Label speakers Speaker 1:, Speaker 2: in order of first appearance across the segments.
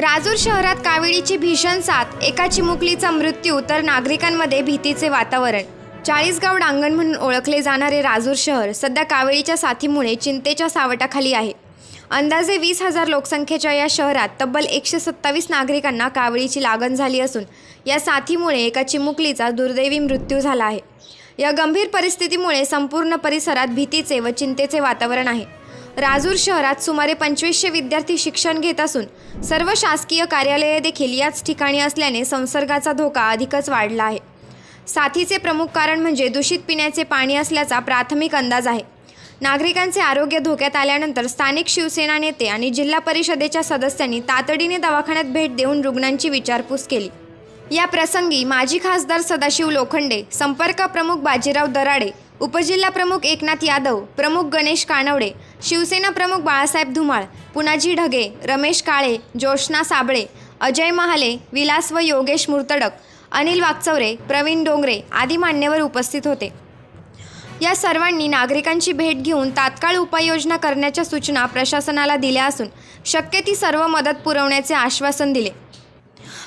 Speaker 1: राजूर शहरात काविळीची भीषण साथ एका चिमुकलीचा मृत्यू तर नागरिकांमध्ये भीतीचे वातावरण. चाळीसगाव डांगण म्हणून ओळखले जाणारे राजूर शहर सध्या कावेळीच्या साथीमुळे चिंतेच्या सावटाखाली आहे. अंदाजे वीस हजार लोकसंख्येच्या या शहरात तब्बल एकशे सत्तावीस नागरिकांना कावळीची लागण झाली असून या साथीमुळे एका चिमुकलीचा दुर्दैवी मृत्यू झाला आहे. या गंभीर परिस्थितीमुळे संपूर्ण परिसरात भीतीचे व चिंतेचे वातावरण आहे. राजूर शहरात सुमारे पंचवीसशे विद्यार्थी शिक्षण घेत असून सर्व शासकीय कार्यालये देखील याच ठिकाणी असल्याने संसर्गाचा धोका अधिकच वाढला आहे. साथीचे प्रमुख कारण म्हणजे दूषित पिण्याचे पाणी असल्याचा प्राथमिक अंदाज आहे. नागरिकांचे आरोग्य धोक्यात आल्यानंतर स्थानिक शिवसेना नेते आणि जिल्हा परिषदेच्या सदस्यांनी तातडीने दवाखान्यात भेट देऊन रुग्णांची विचारपूस केली. या प्रसंगी माजी खासदार सदाशिव लोखंडे संपर्क प्रमुख बाजीराव दराडे उपजिल्हा प्रमुख एकनाथ यादव प्रमुख गणेश कानवडे शिवसेना प्रमुख बाळासाहेब धुमाळ पुनाजी ढगे रमेश काळे जोशना साबळे अजय महाले विलास व योगेश मुर्तडक अनिल वागचौरे प्रवीण डोंगरे आदी मान्यवर उपस्थित होते. या सर्वांनी नागरिकांची भेट घेऊन तात्काळ उपाययोजना करण्याच्या सूचना प्रशासनाला दिल्या असून शक्य ती सर्व मदत पुरवण्याचे आश्वासन दिले.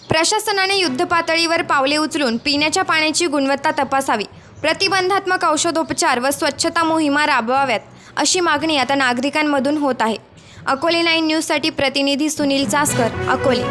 Speaker 1: प्रशासनाने युद्धपातळीवर पावले उचलून पिण्याच्या पाण्याची गुणवत्ता तपासावी प्रतिबंधात्मक औषधोपचार व स्वच्छता मोहिमा राबवाव्यात अशी मागणी आता नागरिकांमधून होत आहे. अकोले नाईन न्यूजसाठी प्रतिनिधी सुनील चासकर अकोले.